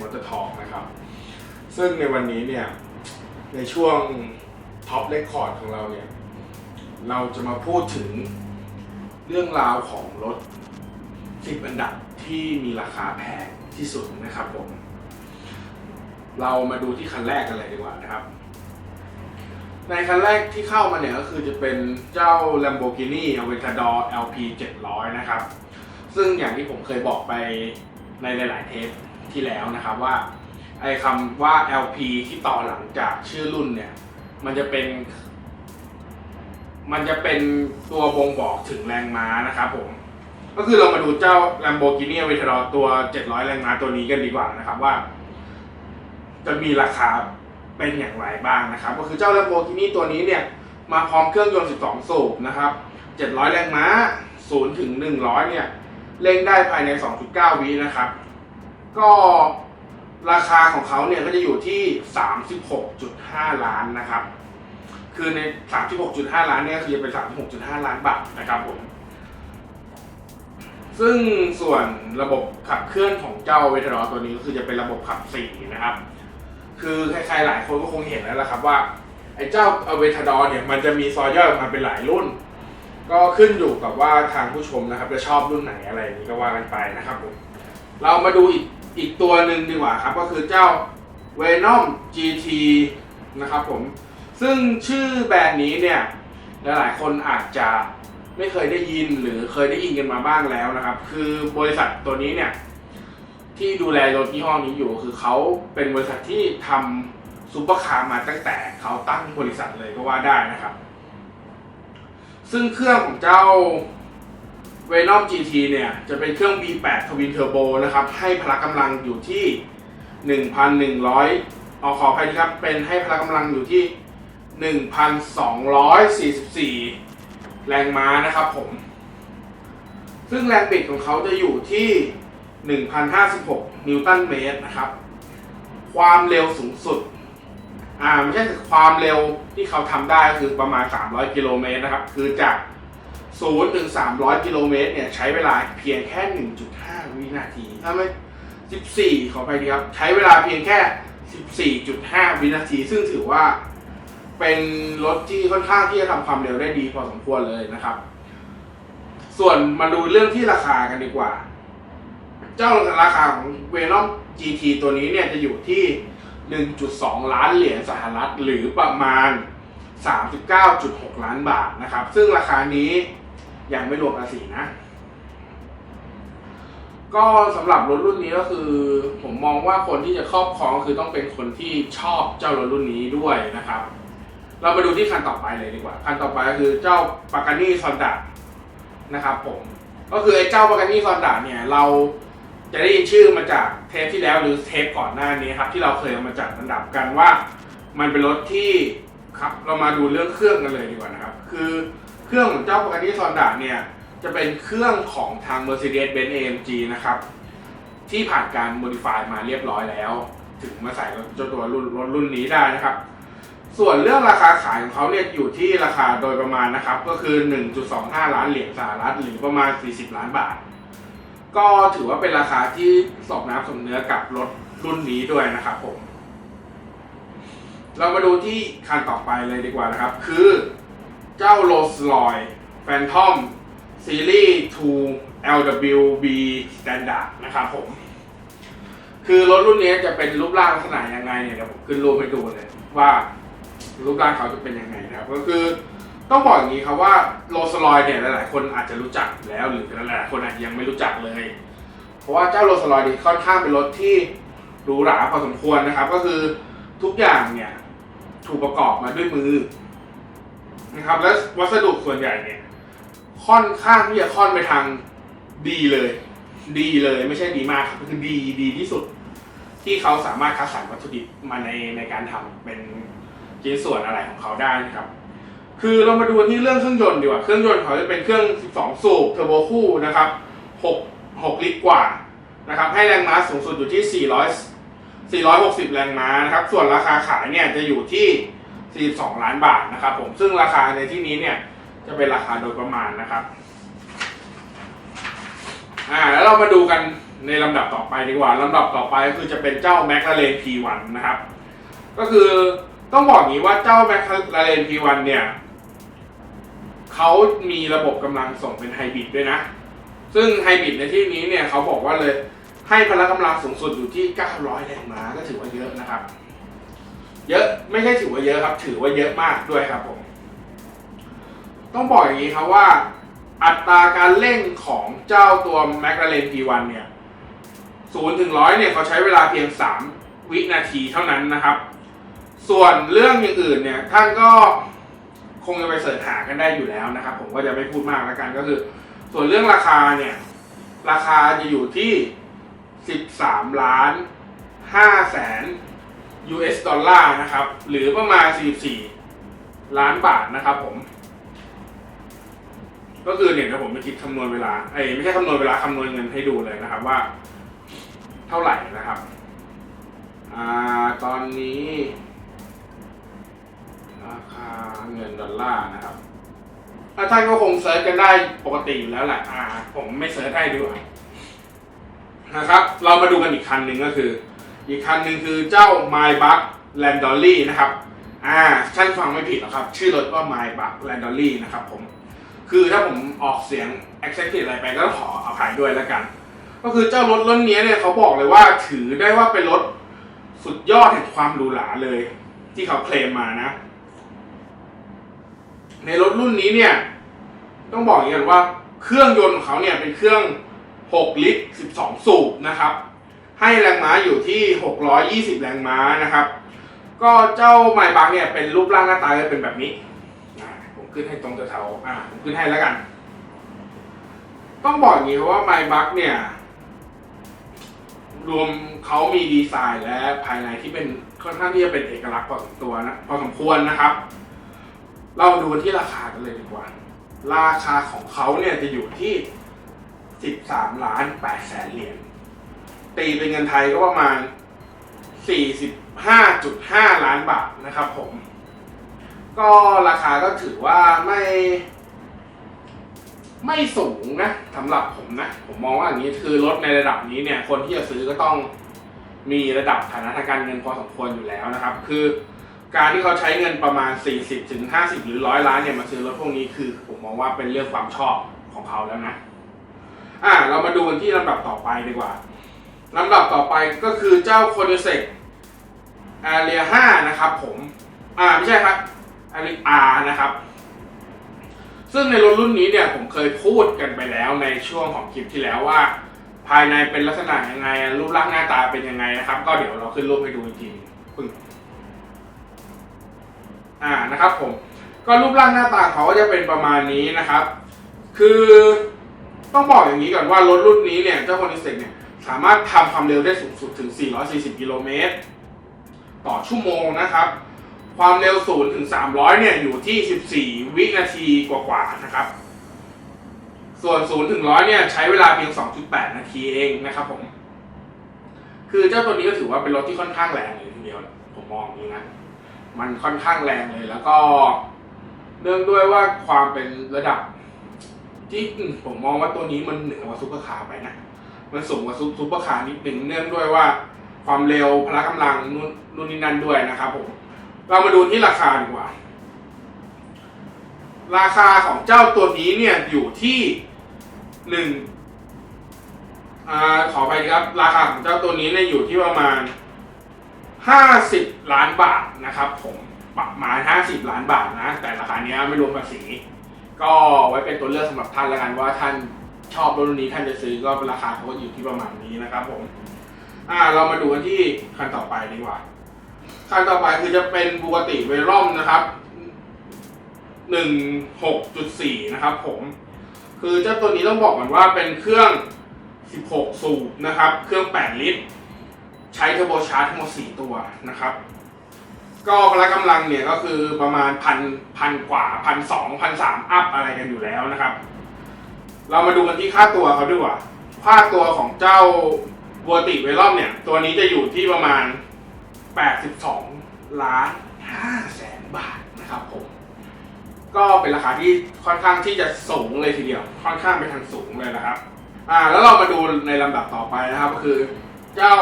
MMT Man Motor Talk นะครับ ซึ่งในวันนี้เนี่ยในช่วงท็อปเรคคอร์ดของเราเนี่ย เราจะมาพูดถึงเรื่องราวของรถ 10 อันดับที่มีราคาแพงที่สุดนะครับผม เรามาดูที่คันแรกกันเลยดีกว่านะครับ ในคันแรกที่เข้ามาเนี่ยก็คือจะเป็นเจ้า Lamborghini Aventador LP 700 นะครับ ซึ่งอย่างที่ผมเคยบอกไปในหลาย ๆ เทป ที่แล้วนะครับว่าไอ้คำว่า LP ที่ต่อหลังจากชื่อรุ่นเนี่ยมันจะเป็น มันจะเป็นตัวบ่งบอกถึงแรงม้านะครับผม ก็คือเรามาดูเจ้า Lamborghini Aventador ตัว 700 แรงม้าตัวนี้กันดีกว่านะครับว่า จะมีราคาเป็นอย่างไรบ้างนะครับ ก็คือเจ้า Lamborghini ตัวนี้เนี่ยมาพร้อมเครื่องยนต์ 12 สูบนะครับ 700 แรงม้า 0 ถึง 100 เนี่ย เร่งได้ภายใน 2.9 วินะครับ ก็ราคาของเขาเนี่ยก็จะอยู่ที่ 36.5 ล้านนะครับ คือใน 36.5 ล้านเนี่ยก็คือจะเป็น 36.5 ล้านบาทนะครับผม ซึ่งส่วนระบบขับเคลื่อนของเจ้าเวทรอตัวนี้ก็คือจะเป็นระบบขับสี่นะครับ คือใครๆหลายคนก็คงเห็นแล้วล่ะครับว่าไอ้เจ้าเวทดอเนี่ยมันจะมีซอยย่อยออกมาเป็นหลายรุ่น ก็ขึ้นอยู่กับว่าทางผู้ชมนะครับจะชอบรุ่นไหนอะไรอย่างนี้ก็ว่ากันไปนะครับผมเรามาดูอีก อีกตัวหนึ่งดีกว่าครับ ก็คือเจ้า Venom GT นะครับผม ซึ่งชื่อแบรนด์นี้เนี่ยหลายๆคนอาจจะไม่เคยได้ยินหรือเคยได้ยินกันมาบ้างแล้วนะครับ คือบริษัทตัวนี้เนี่ยที่ดูแลรถยี่ห้อนี้อยู่ คือเขาเป็นบริษัทที่ทำซูเปอร์คาร์มาตั้งแต่เขาตั้งบริษัทเลยก็ว่าได้นะครับ ซึ่งเครื่องของเจ้า Venom GT เนี่ย จะเป็นเครื่อง V8 Twin Turbo นะครับ ให้พละกำลังอยู่ที่ 1,100เอาขออภัยนะครับเป็นให้พละกำลังอยู่ที่ 1,244 แรงม้านะครับผม ซึ่งแรงบิดของเขาจะอยู่ที่ 1,056 นิวตันเมตรนะครับ ความเร็วสูงสุด อ่าไม่ใช่ความเร็วที่เขาทำได้คือประมาณ 300 กิโลเมตรนะครับ คือจาก 0ถึง300กิโลเมตรเนี่ยใช้เวลาเพียงแค่1.5วินาทีถ้าไม่14ขอไปดีครับ ใช้เวลาเพียงแค่14.5วินาที ซึ่งถือว่าเป็นรถที่ค่อนข้างที่จะทำความเร็วได้ดีพอสมควรเลยนะครับ ส่วนมาดูเรื่องที่ราคากันดีกว่า เจ้าราคาของ Venom GT ตัวนี้เนี่ยจะอยู่ที่ 1.2 ล้านเหรียญสหรัฐหรือประมาณ 39.6 ล้านบาทนะครับ ซึ่งราคานี้ ยังไม่รวมภาษีนะ ก็สำหรับรถรุ่นนี้ก็คือ ผมมองว่าคนที่จะครอบครองคือต้องเป็นคนที่ชอบเจ้ารถรุ่นนี้ด้วยนะครับ เรามาดูที่คันต่อไปเลยดีกว่า คันต่อไปก็คือเจ้าปากานี่ซอนดะนะครับผมก็คือไอ้เจ้าปากานี่ซอนดะเนี่ยเราจะได้ยินชื่อมาจากเทปที่แล้วหรือเทปก่อนหน้านี้ครับ ที่เราเคยเอามาจัดอันดับกันว่า มันเป็นรถที่ครับ เรามาดูเรื่องเครื่องกันเลยดีกว่านะครับ คือ เครื่องของเจ้าปากานี่ซอนดะเนี่ยจะเป็นเครื่องของทาง Mercedes-Benz AMG นะครับ ที่ผ่านการ modify มาเรียบร้อยแล้ว ถึงมาใส่รถเจ้าตัวรุ่นรถรุ่นนี้ได้นะครับ ส่วนเรื่องราคาขายของเขาเนี่ยอยู่ที่ราคาโดยประมาณนะครับ ก็คือ 1.25 ล้านเหรียญสหรัฐหรือประมาณ 40 ล้านบาท ก็ถือว่าเป็นราคาที่สอบน้ำสมเนื้อกับรถรุ่นนี้ด้วยนะครับผม เรามาดูที่คันต่อไปเลยดีกว่านะครับ คือ เจ้า Rolls Royce Phantom ซีรีส์ 2 LWB Standard นะครับผม คือรถรุ่นนี้จะเป็นรูปร่างลักษณะยังไงเนี่ยเดี๋ยวผมขึ้นรูปให้ดูเลยว่ารูปร่างเขาจะเป็นยังไงนะครับ ก็คือต้องบอกอย่างนี้ครับว่าโรสลอยเนี่ยหลาย ๆ คนอาจจะรู้จักแล้ว หรือหลายๆคนอาจจะยังไม่รู้จักเลย เพราะว่าเจ้าโรสลอยนี่ค่อนข้างเป็นรถที่หรูหราพอสมควรนะครับ ก็คือทุกอย่างเนี่ยถูกประกอบมาด้วยมือ นะครับและวัสดุส่วนใหญ่เนี่ยค่อนข้างที่จะค่อนไปทางดีเลย ดีเลยไม่ใช่ดีมากครับคือดีดีที่สุด ที่เขาสามารถคัดสรรวัตถุดิบมาในในการทำเป็นชิ้นส่วนอะไรของเขาได้นะครับ คือเรามาดูที่เรื่องเครื่องยนต์ดีกว่า เครื่องยนต์เขาจะเป็นเครื่อง 12 สูบเทอร์โบคู่นะครับ 6 6 ลิตรกว่านะครับ ให้แรงม้าสูงสุดอยู่ที่ 400 460 แรงม้านะครับ ส่วนราคาขายเนี่ยจะอยู่ที่ 42 ล้านบาทนะครับผมซึ่งราคาในที่นี้เนี่ยจะเป็นราคาโดยประมาณนะครับอ่าแล้วเรามาดูกันในลำดับต่อไปดีกว่าลำดับต่อไปก็คือจะเป็นเจ้า m c l a r e n P1 นะครับ ก็คือต้องบอกงี้ว่าเจ้า m c l a r e n P1 เนี่ยเขามีระบบกำลังส่งเป็นไฮบริดด้วยนะ ซึ่งไฮบริดในที่นี้เนี่ยเขาบอกว่าเลยให้พละกำลังสูงสุดอยู่ที่ 900 แรงม้าก็ถือว่าเยอะนะครับ เยอะไม่ใช่ถือว่าเยอะครับ ถือว่าเยอะมากด้วยครับผม ต้องบอกอย่างนี้ครับว่า อัตราการเร่งของเจ้าตัว m c l a r e n P1 เนี่ย0ถึง100เนี่ยเขาใช้เวลาเพียง 3 วินาทีเท่านั้นนะครับ ส่วนเรื่องอย่างอื่นเนี่ยท่านก็คงจะไปเสิร์ชหากันได้อยู่แล้วนะครับ ผมก็จะไม่พูดมากแล้วกันก็คือ ส่วนเรื่องราคาเนี่ย ราคาจะอยู่ที่ 13ล้าน5แสน US ดอลลาร์นะครับ หรือประมาณ 44 ล้านบาทนะครับผม ก็คือเนี่ยเดี๋ยวผมไปคิดคำนวณเวลาไอ้ไม่ใช่คำนวณเวลาคำนวณเงินให้ดูเลยนะครับว่า เท่าไหร่นะครับอ่าตอนนี้ราคาเงินดอลลาร์นะครับท่านก็คงเซิร์ชกันได้ปกติอยู่แล้วแหละอ่าผมไม่เซิร์ชให้ดีกว่านะครับ เรามาดูกันอีกคันหนึ่งก็คือ อีกคันหนึ่งคือเจ้า My b u c l a n d o l y นะครับอ่าท่านฟังไม่ผิดหรอกครับ ชื่อรถว่า My b u c l a n d o l y นะครับผมคือถ้าผมออกเสียง exact อะไรไปก็ขออภัยด้วยแล้วกัน ก็คือเจ้ารถรุ่นนี้เนี่ยเขาบอกเลยว่าถือได้ว่าเป็นรถสุดยอดแห่งความหรูหราเลย ที่เขาเคลมมานะ ในรถรุ่นนี้เนี่ย ต้องบอกอย่างนี้ก่อนว่าเครื่องยนต์ของเขาเนี่ยเป็นเครื่อง 6 ลิตร 12 สูบนะครับ ให้แรงม้าอยู่ที่ 620 แรงม้านะครับ ก็เจ้าไมบักเนี่ยเป็นรูปร่างหน้าตาจะเป็นแบบนี้ผมขึ้นให้ตรงแถวๆอ่าผมขึ้นให้แล้วกัน ต้องบอกอย่างนี้เพราะว่าไมบักเนี่ย รวมเขามีดีไซน์และภายในที่เป็นค่อนข้างที่จะเป็นเอกลักษณ์พอสมตัวนะพอสมควรนะครับ เราดูที่ราคากันเลยดีกว่า ราคาของเขาเนี่ยจะอยู่ที่ 13 ล้าน8แสนเหรียญ ตีเป็นเงินไทยก็ประมาณ 45.5 ล้านบาทนะครับผม ก็ราคาก็ถือว่าไม่ ไม่สูงนะสำหรับผมนะ ผมมองว่าอย่างนี้คือรถในระดับนี้เนี่ย คนที่จะซื้อก็ต้องมีระดับฐานะทางการเงินพอสมควรอยู่แล้วนะครับ คือการที่เขาใช้เงินประมาณ 40ถึง50 หรือร้อยล้านเนี่ยมาซื้อรถพวกนี้คือ ผมมองว่าเป็นเรื่องความชอบของเขาแล้วนะ อ่า เรามาดูกันที่ลำดับต่อไปดีกว่า ลำดับต่อไปก็คือเจ้าโคเดเซกอาเรีย5นะครับผม อ่าไม่ใช่ครับอาริอานะครับ ซึ่งในรถรุ่นนี้เนี่ยผมเคยพูดกันไปแล้วในช่วงของคลิปที่แล้วว่า ภายในเป็นลักษณะยังไง รูปร่างหน้าตาเป็นยังไงนะครับ ก็เดี๋ยวเราขึ้นรูปให้ดูอีกทีปึ้งอ่านะครับผมก็รูปร่างหน้าตาเขาก็จะเป็นประมาณนี้นะครับ คือต้องบอกอย่างนี้ก่อนว่ารถรุ่นนี้เนี่ยเจ้าคอนดิเซกเนี่ย สามารถทำความเร็วได้สูงสุดถึง 440 กิโลเมตร ต่อชั่วโมงนะครับ ความเร็ว0ถึง 300 เนี่ยอยู่ที่ 14 วินาทีกว่าๆนะครับ ส่วน 0 ถึง 100 เนี่ยใช้เวลาเพียง 2.8 นาทีเองนะครับผม คือเจ้าตัวนี้ก็ถือว่าเป็นรถที่ค่อนข้างแรงเลยทีเดียว ผมมองอย่างนี้นะ มันค่อนข้างแรงเลยแล้วก็เนื่องด้วยว่าความเป็นระดับที่ผมมองว่าตัวนี้มันเหนือกว่าซุปเปอร์คาร์ไปนะ มันสูงกว่าซุปเปอร์คาร์นิดหนึ่งเนื่องด้วยว่าความเร็วพละกำลังนู่นนู่นนี่นั่นด้วยนะครับผมเรามาดูที่ราคาดีกว่า ราคาของเจ้าตัวนี้เนี่ยอยู่ที่หนึ่งอขอไปครับ ราคาของเจ้าตัวนี้เนี่ยอยู่ที่ประมาณห้าสิบล้านบาทนะครับ ผมประมาณห้าสิบล้านบาทนะ แต่ราคาเนี้ยไม่รวมภาษี ก็ไว้เป็นตัวเลือกสำหรับท่านแล้วกันว่าท่าน ชอบรถรุ่นนี้ท่านจะซื้อก็ราคาเขาก็อยู่ที่ประมาณนี้นะครับผม อ่า เรามาดูกันที่คันต่อไปดีกว่า คันต่อไปคือจะเป็นบูกติเวรอมนะครับหนึ่งหกจุดสี่นะครับ ผม คือเจ้าตัวนี้ต้องบอกก่อนว่าเป็นเครื่อง16สูบนะครับ เครื่อง8ลิตร ใช้เทอร์โบชาร์จทั้งหมด4ตัวนะครับก็พละกำลังเนี่ยก็คือประมาณพันพันกว่าพันสองพันสามอัพอะไรกันอยู่แล้วนะครับ เรามาดูกันที่ค่าตัวเขาดีกว่า ค่าตัวของเจ้าบัวติเวลอมเนี่ย ตัวนี้จะอยู่ที่ประมาณ 82 ล้าน5แสนบาทนะครับผม ก็เป็นราคาที่ค่อนข้างที่จะสูงเลยทีเดียว ค่อนข้างไปทางสูงเลยนะครับ อ่า แล้วเรามาดูในลำดับต่อไปนะครับ ก็คือเจ้า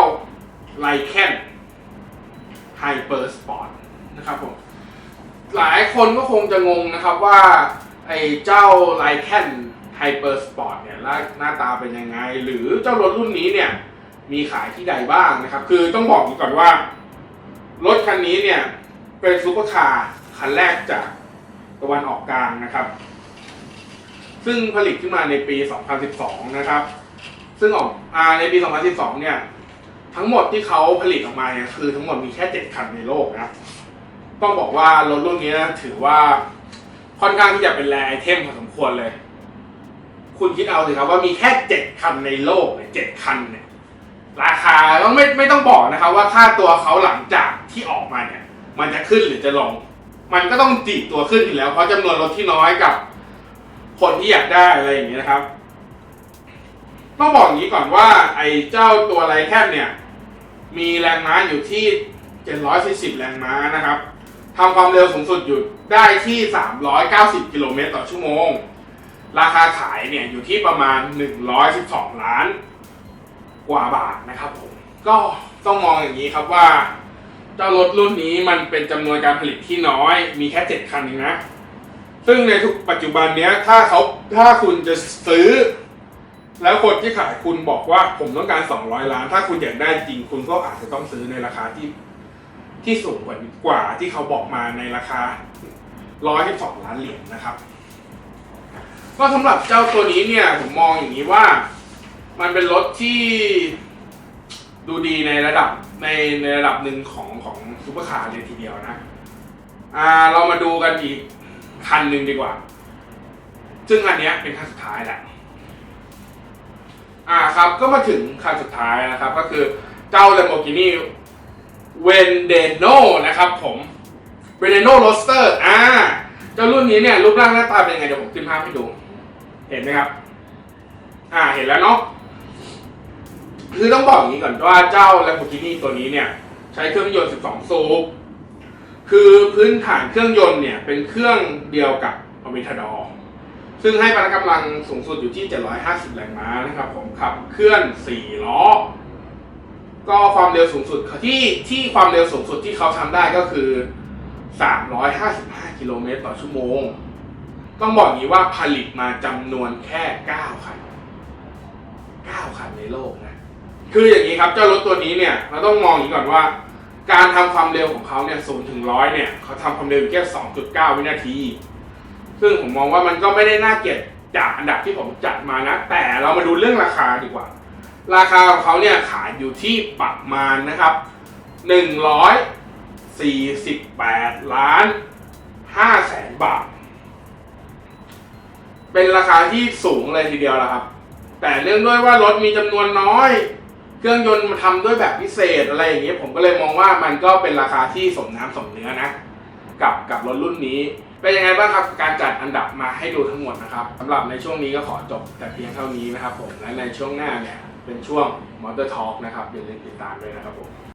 ไลแคนไฮเปอร์สปอร์ตนะครับผม หลายคนก็คงจะงงนะครับว่าไอ้เจ้าไลแคน ไฮเปอร์สปอร์ตเนี่ยหน้าหน้าตาเป็นยังไง หรือเจ้ารถรุ่นนี้เนี่ยมีขายที่ใดบ้างนะครับ คือต้องบอกก่อนว่า รถคันนี้เนี่ยเป็นซูเปอร์คาร์คันแรกจากตะวันออกกลางนะครับ ซึ่งผลิตขึ้นมาในปี 2012 นะครับ ซึ่งออกอาในปี 2012 เนี่ย ทั้งหมดที่เขาผลิตออกมาเนี่ยคือทั้งหมดมีแค่ 7 คันในโลกนะ ต้องบอกว่ารถรุ่นนี้นะถือว่าค่อนข้างที่จะเป็นแรไอเทมพอสมควรเลย คุณคิดเอาสิครับว่ามีแค่7คันในโลกเนี่ย7คันเนี่ยราคาต้องไม่ไม่ต้องบอกนะครับ ว่าค่าตัวเขาหลังจากที่ออกมาเนี่ยมันจะขึ้นหรือจะลง มันก็ต้องจีตัวขึ้นอยู่แล้วเพราะจำนวนรถที่น้อยกับ คนที่อยากได้อะไรอย่างนี้นะครับ ต้องบอกอย่างนี้ก่อนว่า ไอ้เจ้าตัวไรแคบเนี่ย มีแรงม้าอยู่ที่ 740 แรงม้านะครับทำความเร็วสูงสุดอยู่ได้ที่ 390 กิโลเมตรต่อชั่วโมง ราคาขายเนี่ยอยู่ที่ประมาณ 112 ล้านกว่าบาทนะครับผม ก็ต้องมองอย่างนี้ครับว่าเจ้ารถรุ่นนี้มันเป็นจำนวนการผลิตที่น้อย มีแค่ 7 คันเองนะ ซึ่งในทุกปัจจุบันเนี้ยถ้าเขาถ้าคุณจะซื้อ แล้วคนที่ขายคุณบอกว่าผมต้องการ 200 ล้าน ถ้าคุณอยากได้จริงคุณก็อาจจะต้องซื้อในราคาที่ที่สูงกว่ากว่าที่เขาบอกมาในราคา 112 ล้านเหรียญนะครับ ก็สำหรับเจ้าตัวนี้เนี่ยผมมองอย่างนี้ว่า มันเป็นรถที่ดูดีในระดับในในระดับหนึ่งของของซูเปอร์คาร์เลยทีเดียวนะอ่าเรามาดูกันอีกคันหนึ่งดีกว่า ซึ่งอันนี้เป็นคันสุดท้ายแหละอ่าครับก็มาถึงคันสุดท้ายนะครับ ก็คือเจ้า Lamborghini Veneno นะครับผม Veneno Roadster อ่าเจ้ารุ่นนี้เนี่ยรูปร่างหน้าตาเป็นยังไงเดี๋ยวผมขึ้นภาพให้ดู เห็นไหมครับ อ่าเห็นแล้วเนาะคือต้องบอกอย่างนี้ก่อนว่าเจ้า Lamborghini ตัวนี้เนี่ย ใช้เครื่องยนต์ 12 สูบคือพื้นฐานเครื่องยนต์เนี่ยเป็นเครื่องเดียวกับ a v e n t a d o r ซึ่งให้พละกำลังสูงสุดอยู่ที่ 750 แรงม้านะครับผมขับเคลื่อน 4 ล้อ ก็ความเร็วสูงสุดที่ที่ความเร็วสูงสุดที่เขาทำได้ก็คือ 355 กิโลเมตรต่อชั่วโมง ต้องบอกอย่างนี้ว่าผลิตมาจำนวนแค่ 9 คัน 9 คันในโลกนะ คืออย่างนี้ครับเจ้ารถตัวนี้เนี่ยเราต้องมองอย่างนี้ก่อนว่า การทำความเร็วของเขาเนี่ยศูนย์ถึงร้อยเนี่ยเขาทำความเร็วอยู่แค่ 2.9 วินาที ซึ่งผมมองว่ามันก็ไม่ได้น่าเกลียดจากอันดับที่ผมจัดมานะ แต่เรามาดูเรื่องราคาดีกว่า ราคาของเขาเนี่ยขายอยู่ที่ประมาณนะครับ 148 ล้าน5แสนบาท เป็นราคาที่สูงเลยทีเดียวละครับ แต่เนื่องด้วยว่ารถมีจำนวนน้อย เครื่องยนต์มาทำด้วยแบบพิเศษอะไรอย่างเงี้ยผมก็เลยมองว่ามันก็เป็นราคาที่สมน้ำสมเนื้อนะ กับกับรถรุ่นนี้เป็นยังไงบ้างครับการจัดอันดับมาให้ดูทั้งหมดนะครับสำหรับในช่วงนี้ก็ขอจบแต่เพียงเท่านี้นะครับผมและในช่วงหน้าเนี่ยเป็นช่วงมอเตอร์ทอล์กนะครับอย่าลืมติดตามด้วยนะครับผม